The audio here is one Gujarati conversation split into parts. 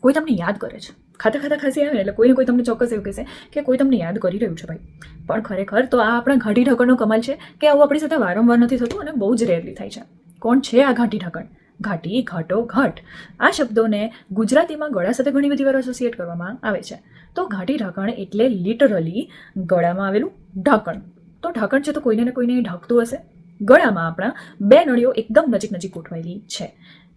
કોઈ તમને યાદ કરે છે? ખાતા ખાતા ખાસી આવે એટલે કોઈને કોઈ તમને ચોક્કસ એવું કહેશે કે કોઈ તમને યાદ કરી રહ્યું છે ભાઈ. પણ ખરેખર તો આ આપણા ઘાટી ઢાંકણનો કમાલ છે કે આવું આપણી સાથે વારંવાર નથી થતું અને બહુ જ રેરલી થાય છે. કોણ છે આ ઘાટી ઢાંકણ? ઘાટી ઘાટો ઘાટ આ શબ્દોને ગુજરાતીમાં ગળા સાથે ઘણી બધી વાર એસોસિએટ કરવામાં આવે છે. તો ઘાટી ઢાંકણ એટલે લિટરલી ગળામાં આવેલું ઢાંકણ. તો ઢાંકણ છે તો કોઈને ને કોઈને ઢાંકતું હશે? ગળામાં આપણા બે નળીઓ એકદમ નજીક નજીક ગોઠવાયેલી છે.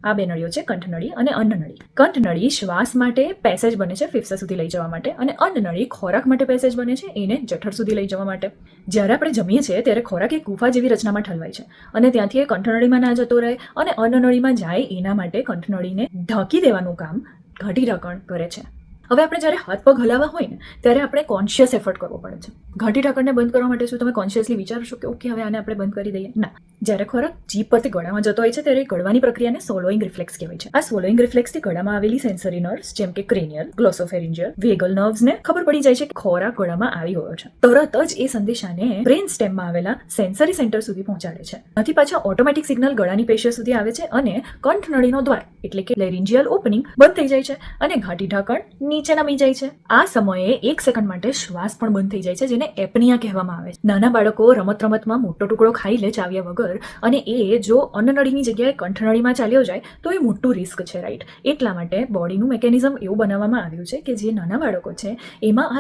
આ બે નળીઓ છે કંઠનળી અને અન્નનળી કંઠનળી શ્વાસ માટે પેસેજ બને છે ફેફસા સુધી લઈ જવા માટે અને અન્નનળી ખોરાક માટે પેસેજ બને છે એને જઠર સુધી લઈ જવા માટે. જ્યારે આપણે જમીએ છીએ ત્યારે ખોરાક એક ગુફા જેવી રચનામાં ઠલવાય છે અને ત્યાંથી એ કંઠનળીમાં ના જતો રહે અને અન્નનળીમાં જાય એના માટે કંઠનળીને ઢાંકી દેવાનું કામ ઘટી ઢાંકણ કરે છે. હવે આપણે જ્યારે હાથ પગ હલાવવા હોય ને, ત્યારે આપણે કોન્શિયસ એફર્ટ કરવો પડે છે. ઘાટી ઢાંકણને બંધ કરવા માટે શું તમે કોન્શિયસલી વિચારશો કે, ઓકે, હવે આને આપણે બંધ કરી દઈએ? ના. જ્યારે ખોરાક જીભ પરથી ગળામાં જતો હોય છે, ત્યારે ગળવાની પ્રક્રિયાને સોલોઈંગ રિફ્લેક્સ કહેવાય છે. આ સોલોઈંગ રિફ્લેક્સથી ગળામાં આવેલી સેન્સરી નર્વ્સ જેમ કે ક્રેનિયલ ગ્લોસોફેરિન્જિયલ વેગલ નર્વ્સને ખબર પડી જાય છે કે ખોરાક ગળામાં આવી ગયો છે. તરત જ એ સંદેશાને બ્રેન સ્ટેમમાં આવેલા સેન્સરી સેન્ટર સુધી પહોંચાડે છે. આથી પાછા ઓટોમેટિક સિગ્નલ ગળાની પેશીઓ સુધી આવે છે અને કંઠનળીનો દ્વાર, એટલે કે લેરિન્જિયલ ઓપનિંગ બંધ થઈ જાય છે અને ઘાટી ઢાંકણ નીચે નમી જાય છે. આ સમયે એક સેકન્ડ માટે શ્વાસ પણ બંધ થઈ જાય છે, જેને એપનિયા કહેવામાં આવે છે. નાના બાળકો રમત રમતમાં મોટો ટુકડો ખાઈ લે ચાવ્યા વગર અને એ જો અન્નનળીની જગ્યાએ કંઠનળીમાં ચાલ્યો જાય, તો એ મોટું રિસ્ક છે રાઈટ એટલા માટે બોડીનું મેકેનિઝમ એવું બનાવવામાં આવ્યું છે કે જે નાના બાળકો છે, એમાં આ